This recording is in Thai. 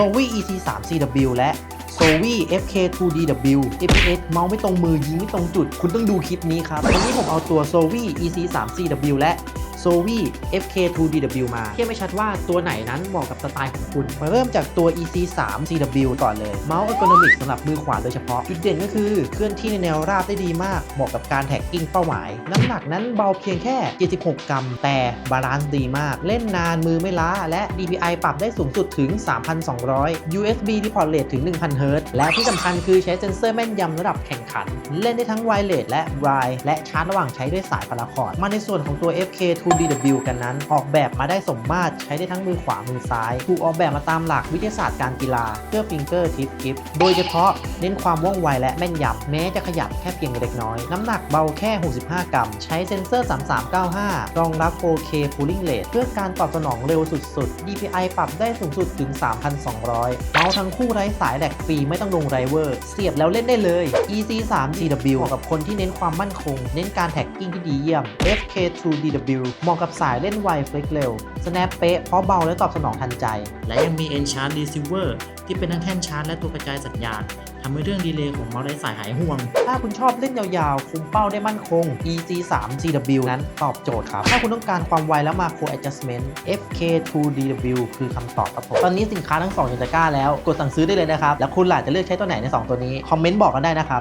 Zowie EC3CW และ Zowie FK2DW APS เมาส์ไม่ตรงมือยิงไม่ตรงจุด คุณต้องดูคลิปนี้ครับวันนี้ผมเอาตัว Zowie EC3CW และ Zowie FK2DW มาเทียบไม่ชัดว่าตัวไหนนั้นเหมาะกับสไตล์ของคุณ มาเริ่มจากตัว EC3CW ก่อนเลยเมาส์ ergonomic สำหรับมือขวาโดยเฉพาะ จุดเด่นก็คือเคลื่อนที่ในแนวราบได้ดีมาก เหมาะกับการแท็กกิ้งเป้าหมาย น้ำหนักนั้นเบาเพียงแค่ 76 กรัม แต่บาลานซ์ดีมาก เล่นนานมือไม่ล้า และ DPI ปรับได้สูงสุดถึง 3,200 USB report rate ถึง 1,000เฮิรตซ์และที่สำคัญคือใช้เซ็นเซอร์แม่นยำระดับแข่งขัน เล่นได้ทั้งไวเลสและไบรและชาร์จระหว่างใช้ด้วยสายพาราคอร์ดมาในส่วนของตัว FK2 FK2DW กันนั้น ออกแบบมาได้สมมาตรใช้ได้ทั้งมือขวามือซ้าย ถูกออกแบบมาตามหลักวิทยาศาสตร์การกีฬาเพื่อฟิงเกอร์ทิปกิฟโดยเฉพาะเน้นความว่องไวและแม่นยำแม้จะขยับแค่เพียงเล็กน้อย น้ำหนักเบาแค่ 65 กรัม ใช้เซ็นเซอร์ 3395 รองรับ 4K Cooling Rate เพื่อการตอบสนองเร็วสุดๆ DPI ปรับได้สูงสุดถึง 3,200 เมาส์ทั้งคู่ไร้สายแหลกฟรีไม่ต้องลงไรเวอร์ เสียบแล้วเล่นได้เลย EC3DW เหมาะกับคนที่เน้นความมั่นคง เน้นการแท็กกิ้งที่ดีเยี่ยม FK2DW เหมาะกับสายเล่นไวเฟล็กเร็ว snap เป๊ะเพราะเบาและตอบสนองทันใจ และยังมี Enchant Receiver ที่เป็นทั้งแท่นชาร์จและตัวกระจายสัญญาณทำให้เรื่องดีเลย์ของเมาส์ไร้สายหายห่วง ถ้าคุณชอบเล่นยาวๆ คุมเป้าได้มั่นคง EC3CW นั้นตอบโจทย์ครับ ถ้าคุณต้องการความไวและ Macro Adjustment FK2DW คือคำตอบครับผม ตอนนี้สินค้าทั้ง2อยู่ในตะกร้าแล้ว กดสั่งซื้อได้เลยนะครับ แล้วคุณล่ะจะเลือกใช้ตัวไหนใน 2 ตัวนี้ คอมเมนต์บอกกันได้นะครับ